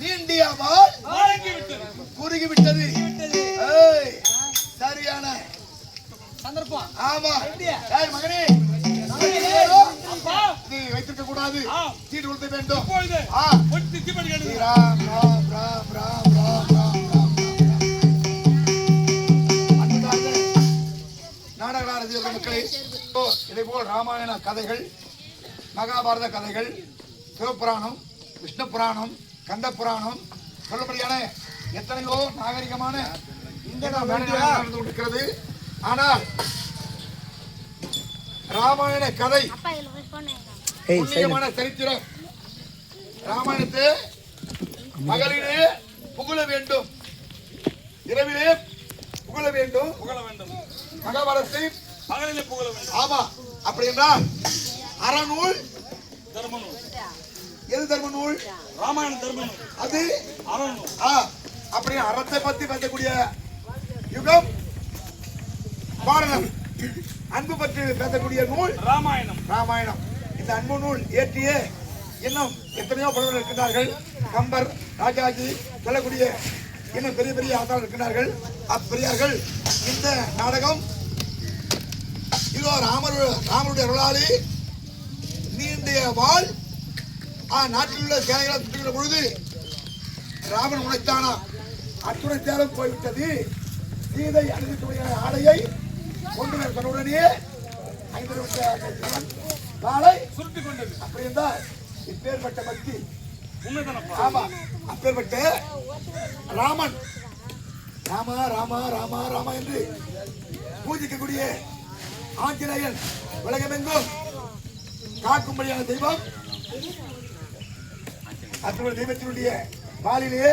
நீண்டியவாள் வழங்கி விட்டது குறுகி விட்டது ஏய், சரியான சந்தர்ப்பம் ஆமா மகனே வைத்திருக்க கூடாது ஆ. சீட்டு கொடுக்க வேண்டும் ராம் ராம் ராம் ராம் ராம் ராம் நாடக ரசிகர்கள் மக்களே ஓ, இதே போல் ராமாயண கதைகள் மகாபாரத கதைகள் சிவபுராணம் விஷ்ணு புராணம் கந்த புராணம் சொல்லும்படியான எத்தனையோ நாகரிகமான இந்த நடந்து கொண்டிருக்கிறது. ஆனால் ராமாயண கதை புண்ணியமான சரித்திரம். ராமாயணத்தை பகலிலே புகழ வேண்டும். இரவிலே புகழ வேண்டும். புகழ வேண்டும். மகாபாரதத்தை பகலிலே புகழ வேண்டும். ஆமா அப்படி என்றால் அறநூல் தர்ம நூல் எது தர்ம நூல்? ராமாயண தர்ம நூல். அது ஆ அப்படி அறத்தை பத்தி பேசக்கூடிய யுகம் பாரதம் அன்பு பற்றி பேசக்கூடிய நூல் ராமாயணம். ராமாயணம். இந்த அன்பு நூல் இயற்றிய இன்னும் எத்தனையோ புலவர்கள் இருக்கின்றார்கள். கம்பர் ராஜாஜி சொல்லக்கூடிய இன்னும் பெரிய பெரிய ஆசாரம் இருக்கின்றார்கள். அப்பெரியார்கள். இந்த நாடகம் இதோ ராமர் ராமருடைய அருளாளி நீண்டிய வாழ் நாட்டில் உள்ள சேனைகளை சுட்டுகிற பொழுது ராமன் உழைத்தானா? அத்துணை தேரம் போய்விட்டது. சீதை அணிந்துடைய ஆடையை கொண்டு வர சொன்னவுடனே ஐந்து விட்ட அந்த சிவன் காலை சுருட்டி கொண்டது அப்படி இருந்தால் இப்பேற்பட்ட பக்தி. ஆமா அப்பேற்பட்ட ராமன். ராமா ராமா ராமா ராமா என்று பூஜிக்கக்கூடிய ஆஞ்சநேயன். உலகமெங்கும் காக்கும்படியான தெய்வம் அத்துடைய தெய்வத்தினுடைய பாலிலேயே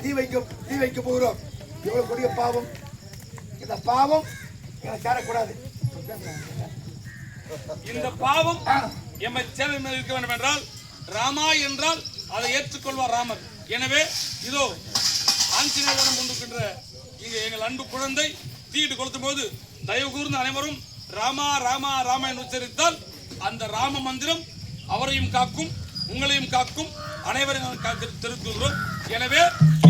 தீ வைக்க தீ வைக்க போகிறோம். எவ்வளோ கொடிய பாவம். இந்த பாவம் எனக்கு சேரக்கூடாது. இந்த பாவம் எம்மை சேவை மேல் இருக்க வேண்டும் என்றால் ராமா என்றால் அதை ஏற்றுக்கொள்வார் ராமர். எனவே இதோ ஆஞ்சநேயரிடம் கொண்டிருக்கின்ற இங்க எங்கள் அன்பு குழந்தை தீட்டு கொளுத்தும் போது தயவு கூர்ந்த அனைவரும் ராமா ராமா ராமா என்று உச்சரித்தால் அந்த ராம மந்திரம் அவரையும் காக்கும். உங்களையும் காக்கும் அனைவரையும் காத்து தெரிவித்துள்ளோம் எனவே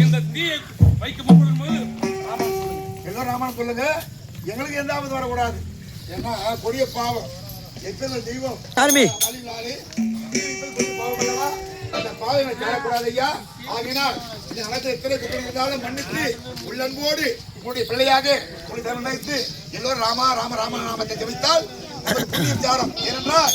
இந்த தீயை வைக்க முற்படும் போது ராமன் சொல்லுங்க. எல்லாம் ராமன் சொல்லுங்க எங்களுக்கு எந்த ஆபத்து வரக்கூடாது. ஏன்னா கொடிய பாவம். எத்தனை தெய்வம்? பாவம்? அந்த பாவம் எனக்கு சேரக்கூடாது ஐயா. ஆகினால் இந்த நடத்த எத்தனை குற்றம் இருந்தாலும் மன்னித்து உள்ளன்போடு உங்களுடைய பிள்ளையாக எல்லோரும் ராமா ராம ராம நாமத்தை ஜபித்தால் நமக்கு புண்ணிய தியானம் ஏனென்றால்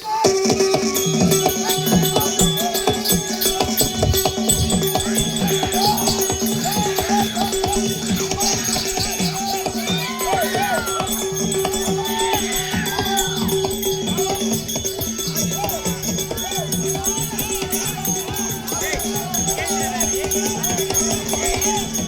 Yeah.